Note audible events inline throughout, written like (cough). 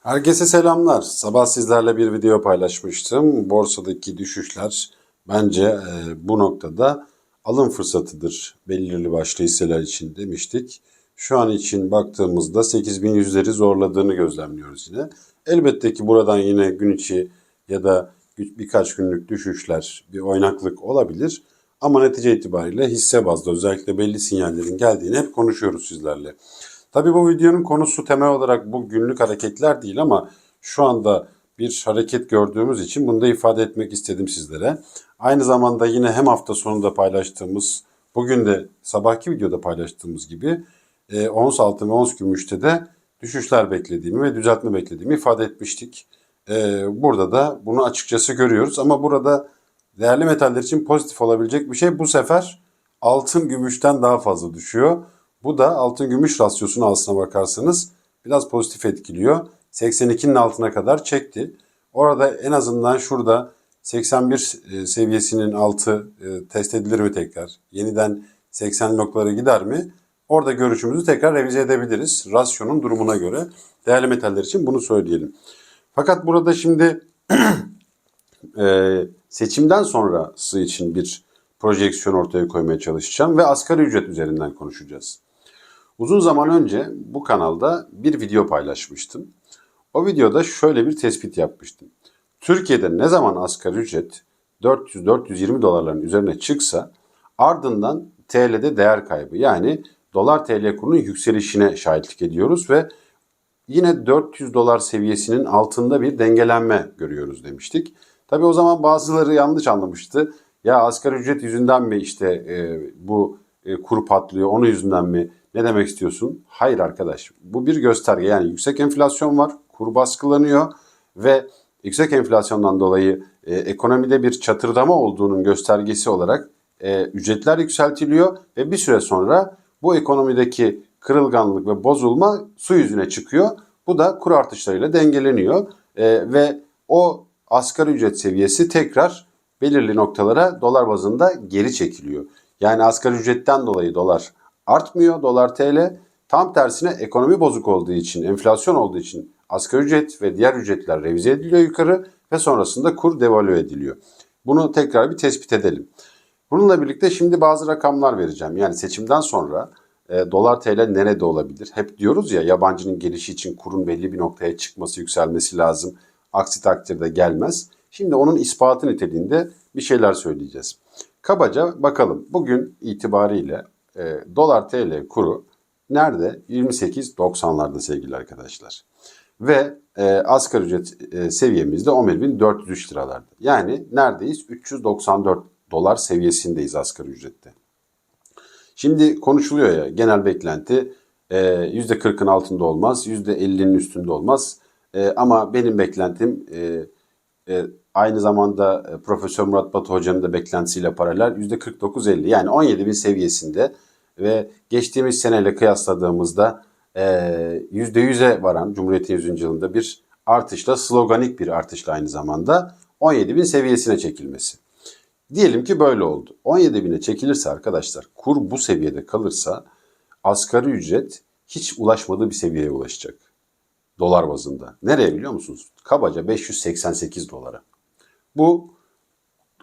Herkese selamlar. Sabah sizlerle bir video paylaşmıştım. Borsadaki düşüşler bence e, bu noktada alım fırsatıdır belirli başlı hisseler için demiştik. Şu an için baktığımızda 8100'leri zorladığını gözlemliyoruz yine. Elbette ki buradan yine gün içi ya da bir- birkaç günlük düşüşler, bir oynaklık olabilir. Ama netice itibariyle hisse bazlı özellikle belli sinyallerin geldiğini hep konuşuyoruz sizlerle. Tabii bu videonun konusu temel olarak bu günlük hareketler değil ama şu anda bir hareket gördüğümüz için bunu da ifade etmek istedim sizlere. Aynı zamanda yine hem hafta sonunda paylaştığımız, bugün de sabahki videoda paylaştığımız gibi e, ons altın ve ons gümüşte de düşüşler beklediğimi ve düzeltme beklediğimi ifade etmiştik. E, burada da bunu açıkçası görüyoruz ama burada değerli metaller için pozitif olabilecek bir şey bu sefer altın gümüşten daha fazla düşüyor. Bu da altın gümüş rasyosunu aslına bakarsanız biraz pozitif etkiliyor. 82'nin altına kadar çekti. Orada en azından şurada 81 e, seviyesinin altı e, test edilir mi tekrar? Yeniden 80 noktalara gider mi? Orada görüşümüzü tekrar revize edebiliriz. Rasyonun durumuna göre. Değerli metaller için bunu söyleyelim. Fakat burada şimdi (clears throat) e, seçimden sonrası için bir projeksiyon ortaya koymaya çalışacağım ve asgari ücret üzerinden konuşacağız. Uzun zaman önce bu kanalda bir video paylaşmıştım. O videoda şöyle bir tespit yapmıştım. Türkiye'de ne zaman asgari ücret 400-420 dolarların üzerine çıksa ardından TL'de değer kaybı yani dolar TL kurunun yükselişine şahitlik ediyoruz ve yine 400 dolar seviyesinin altında bir dengelenme görüyoruz demiştik. Tabi o zaman bazıları yanlış anlamıştı. Ya asgari ücret yüzünden mi işte e, bu e, kur patlıyor, onun yüzünden mi? Ne demek istiyorsun? Hayır arkadaş. Bu bir gösterge. Yani yüksek enflasyon var, kur baskılanıyor ve yüksek enflasyondan dolayı e, ekonomide bir çatırdama olduğunun göstergesi olarak e, ücretler yükseltiliyor ve bir süre sonra bu ekonomideki kırılganlık ve bozulma su yüzüne çıkıyor. Bu da kur artışlarıyla dengeleniyor E, ve o asgari ücret seviyesi tekrar belirli noktalara dolar bazında geri çekiliyor. Yani asgari ücretten dolayı dolar artmıyor, dolar TL. Tam tersine ekonomi bozuk olduğu için, enflasyon olduğu için asgari ücret ve diğer ücretler revize ediliyor yukarı ve sonrasında kur devalüe ediliyor. Bunu tekrar bir tespit edelim. Bununla birlikte şimdi bazı rakamlar vereceğim. Yani seçimden sonra e, dolar TL nerede olabilir? Hep diyoruz ya yabancının gelişi için kurun belli bir noktaya çıkması, yükselmesi lazım. Aksi takdirde gelmez. Şimdi onun ispatı niteliğinde bir şeyler söyleyeceğiz. Kabaca bakalım bugün itibariyle e, dolar TL kuru nerede? 28.90'larda sevgili arkadaşlar. Ve e, asgari ücret e, seviyemizde 11.403 liralarda. Yani neredeyiz? 394 dolar seviyesindeyiz asgari ücrette. Şimdi konuşuluyor ya genel beklenti e, %40'ın altında olmaz, %50'nin üstünde olmaz. E, ama benim beklentim e, e, aynı zamanda e, Profesör Murat Batı Hoca'nın da beklentisiyle paralel %49-50 yani 17 bin seviyesinde ve geçtiğimiz seneyle kıyasladığımızda e, %100'e varan Cumhuriyet'in 100. yılında bir artışla sloganik bir artışla aynı zamanda 17 bin seviyesine çekilmesi. Diyelim ki böyle oldu. 17 bine çekilirse arkadaşlar kur bu seviyede kalırsa asgari ücret hiç ulaşmadığı bir seviyeye ulaşacak. Dolar bazında. Nereye biliyor musunuz? Kabaca 588 dolara. Bu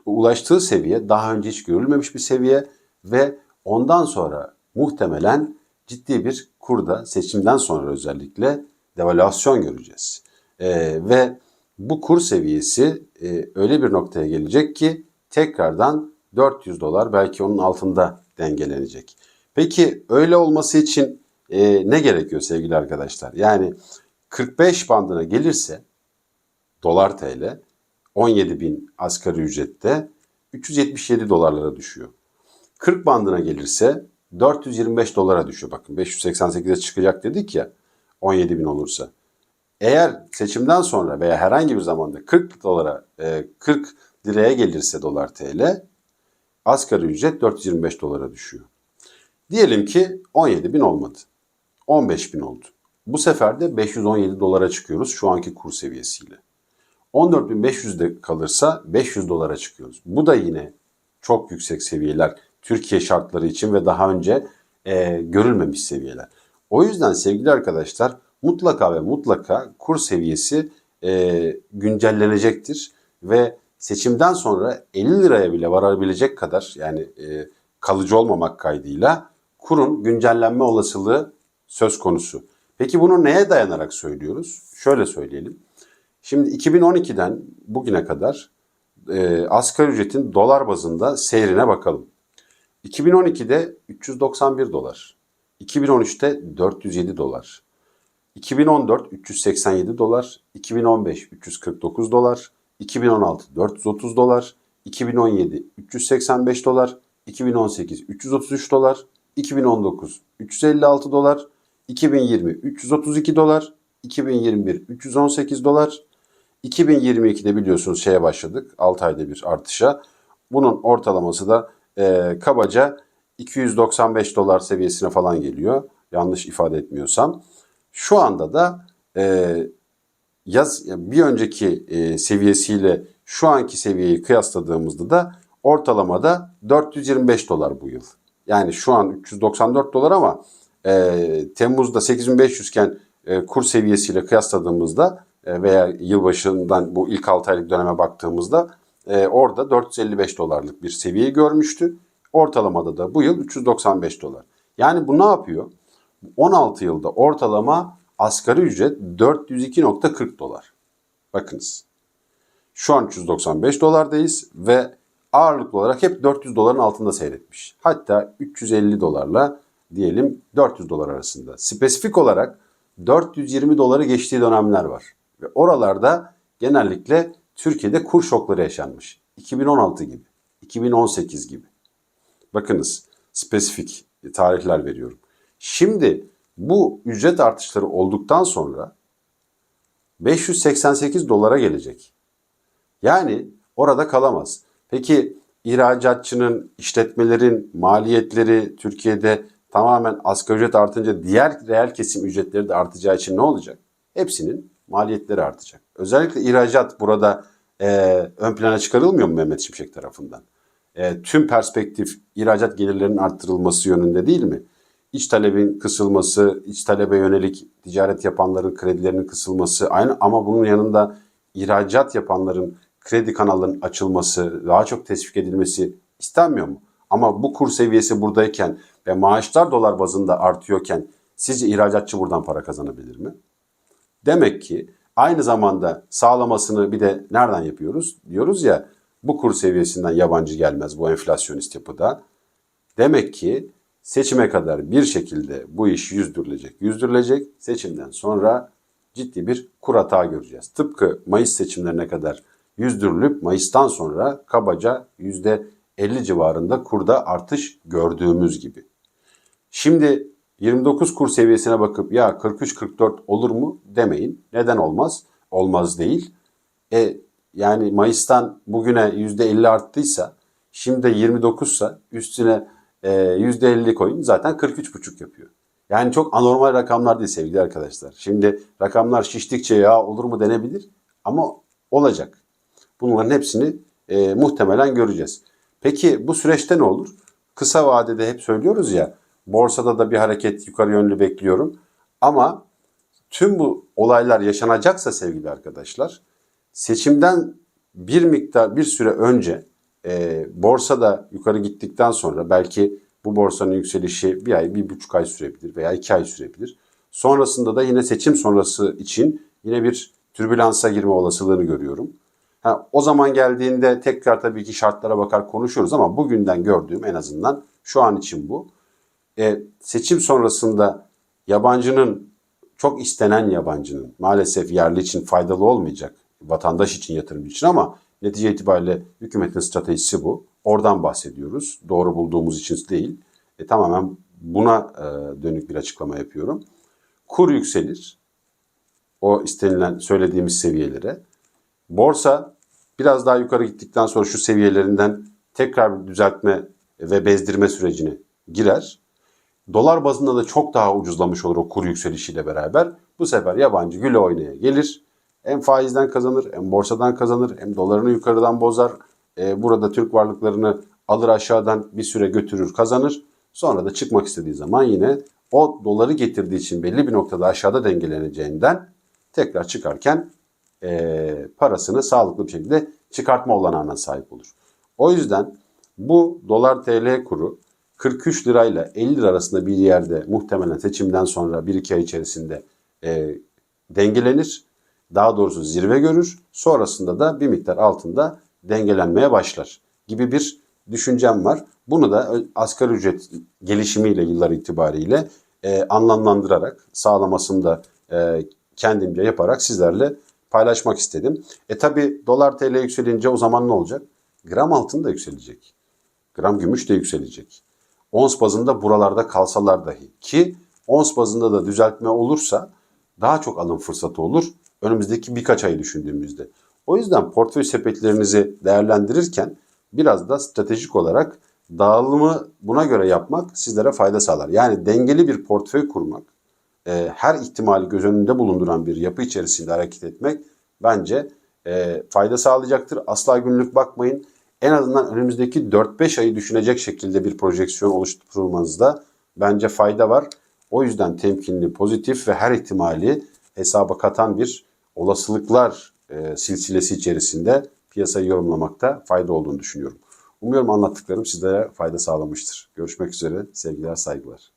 ulaştığı seviye daha önce hiç görülmemiş bir seviye ve ondan sonra muhtemelen ciddi bir kurda seçimden sonra özellikle devalüasyon göreceğiz. Ee, ve bu kur seviyesi e, öyle bir noktaya gelecek ki tekrardan 400 dolar belki onun altında dengelenecek. Peki öyle olması için e, ne gerekiyor sevgili arkadaşlar? Yani 45 bandına gelirse dolar TL 17 bin asgari ücrette 377 dolarlara düşüyor. 40 bandına gelirse 425 dolara düşüyor. Bakın 588'e çıkacak dedik ya 17 bin olursa. Eğer seçimden sonra veya herhangi bir zamanda 40 dolara, e, 40 liraya gelirse dolar TL asgari ücret 425 dolara düşüyor. Diyelim ki 17 bin olmadı. 15 bin oldu. Bu sefer de 517 dolara çıkıyoruz şu anki kur seviyesiyle. 14.500'de kalırsa 500 dolara çıkıyoruz. Bu da yine çok yüksek seviyeler Türkiye şartları için ve daha önce e, görülmemiş seviyeler. O yüzden sevgili arkadaşlar mutlaka ve mutlaka kur seviyesi e, güncellenecektir ve seçimden sonra 50 liraya bile varabilecek kadar yani e, kalıcı olmamak kaydıyla kurun güncellenme olasılığı söz konusu. Peki bunu neye dayanarak söylüyoruz? Şöyle söyleyelim. Şimdi 2012'den bugüne kadar e, asgari ücretin dolar bazında seyrine bakalım. 2012'de 391 dolar. 2013'te 407 dolar. 2014 387 dolar, 2015 349 dolar, 2016 430 dolar, 2017 385 dolar, 2018 333 dolar, 2019 356 dolar, 2020 332 dolar, 2021 318 dolar, 2022'de biliyorsunuz şeye başladık 6 ayda bir artışa. Bunun ortalaması da e, kabaca 295 dolar seviyesine falan geliyor. Yanlış ifade etmiyorsam. Şu anda da e, yaz bir önceki e, seviyesiyle şu anki seviyeyi kıyasladığımızda da ortalamada 425 dolar bu yıl. Yani şu an 394 dolar ama e, Temmuz'da 8500 iken e, kur seviyesiyle kıyasladığımızda veya yılbaşından bu ilk 6 aylık döneme baktığımızda e, orada 455 dolarlık bir seviyeyi görmüştü. Ortalamada da bu yıl 395 dolar. Yani bu ne yapıyor? 16 yılda ortalama asgari ücret 402.40 dolar. Bakınız. Şu an 395 dolardayız ve ağırlıklı olarak hep 400 doların altında seyretmiş. Hatta 350 dolarla diyelim 400 dolar arasında. Spesifik olarak 420 doları geçtiği dönemler var. Ve oralarda genellikle Türkiye'de kur şokları yaşanmış. 2016 gibi, 2018 gibi. Bakınız spesifik tarihler veriyorum. Şimdi bu ücret artışları olduktan sonra 588 dolara gelecek. Yani orada kalamaz. Peki ihracatçının, işletmelerin maliyetleri Türkiye'de tamamen asgari ücret artınca diğer reel kesim ücretleri de artacağı için ne olacak? Hepsinin maliyetleri artacak. Özellikle ihracat burada e, ön plana çıkarılmıyor mu Mehmet Şimşek tarafından? E, tüm perspektif ihracat gelirlerinin arttırılması yönünde değil mi? İç talebin kısılması, iç talebe yönelik ticaret yapanların kredilerinin kısılması, aynı ama bunun yanında ihracat yapanların kredi kanallarının açılması, daha çok teşvik edilmesi istenmiyor mu? Ama bu kur seviyesi buradayken ve maaşlar dolar bazında artıyorken sizce ihracatçı buradan para kazanabilir mi? Demek ki aynı zamanda sağlamasını bir de nereden yapıyoruz? Diyoruz ya bu kur seviyesinden yabancı gelmez bu enflasyonist yapıda. Demek ki seçime kadar bir şekilde bu iş yüzdürülecek. Yüzdürülecek. Seçimden sonra ciddi bir kur hata göreceğiz. Tıpkı Mayıs seçimlerine kadar yüzdürülüp Mayıs'tan sonra kabaca %50 civarında kurda artış gördüğümüz gibi. Şimdi 29 kur seviyesine bakıp ya 43-44 olur mu demeyin. Neden olmaz? Olmaz değil. E yani Mayıs'tan bugüne %50 arttıysa şimdi de 29 ise üstüne e, %50 koyun zaten 43,5 yapıyor. Yani çok anormal rakamlar değil sevgili arkadaşlar. Şimdi rakamlar şiştikçe ya olur mu denebilir ama olacak. Bunların hepsini e, muhtemelen göreceğiz. Peki bu süreçte ne olur? Kısa vadede hep söylüyoruz ya borsada da bir hareket yukarı yönlü bekliyorum. Ama tüm bu olaylar yaşanacaksa sevgili arkadaşlar seçimden bir miktar bir süre önce e, borsada yukarı gittikten sonra belki bu borsanın yükselişi bir ay, bir buçuk ay sürebilir veya iki ay sürebilir. Sonrasında da yine seçim sonrası için yine bir türbülansa girme olasılığını görüyorum. Ha, o zaman geldiğinde tekrar tabii ki şartlara bakar konuşuyoruz ama bugünden gördüğüm en azından şu an için bu. E, seçim sonrasında yabancının çok istenen yabancının maalesef yerli için faydalı olmayacak vatandaş için yatırımcı için ama netice itibariyle hükümetin stratejisi bu. Oradan bahsediyoruz. Doğru bulduğumuz için değil. E, tamamen buna e, dönük bir açıklama yapıyorum. Kur yükselir. O istenilen söylediğimiz seviyelere. Borsa biraz daha yukarı gittikten sonra şu seviyelerinden tekrar bir düzeltme ve bezdirme sürecine girer. Dolar bazında da çok daha ucuzlamış olur o kur yükselişiyle beraber. Bu sefer yabancı güle oynaya gelir. Hem faizden kazanır, hem borsadan kazanır, hem dolarını yukarıdan bozar. Ee, burada Türk varlıklarını alır aşağıdan bir süre götürür, kazanır. Sonra da çıkmak istediği zaman yine o doları getirdiği için belli bir noktada aşağıda dengeleneceğinden tekrar çıkarken eee, parasını sağlıklı bir şekilde çıkartma olanağına sahip olur. O yüzden bu dolar TL kuru 43 lirayla 50 lira arasında bir yerde muhtemelen seçimden sonra 1-2 ay içerisinde eee, dengelenir. Daha doğrusu zirve görür. Sonrasında da bir miktar altında dengelenmeye başlar gibi bir düşüncem var. Bunu da asgari ücret gelişimiyle yıllar itibariyle e, anlamlandırarak sağlamasını da e, kendimce yaparak sizlerle paylaşmak istedim. E tabi dolar TL yükselince o zaman ne olacak? Gram altın da yükselecek. Gram gümüş de yükselecek. Ons bazında buralarda kalsalar dahi ki ons bazında da düzeltme olursa daha çok alım fırsatı olur önümüzdeki birkaç ayı düşündüğümüzde. O yüzden portföy sepetlerinizi değerlendirirken biraz da stratejik olarak dağılımı buna göre yapmak sizlere fayda sağlar. Yani dengeli bir portföy kurmak, e, her ihtimali göz önünde bulunduran bir yapı içerisinde hareket etmek bence e, fayda sağlayacaktır. Asla günlük bakmayın. En azından önümüzdeki 4-5 ayı düşünecek şekilde bir projeksiyon oluşturmanızda bence fayda var. O yüzden temkinli, pozitif ve her ihtimali hesaba katan bir olasılıklar e, silsilesi içerisinde piyasayı yorumlamakta fayda olduğunu düşünüyorum. Umuyorum anlattıklarım sizlere fayda sağlamıştır. Görüşmek üzere, sevgiler, saygılar.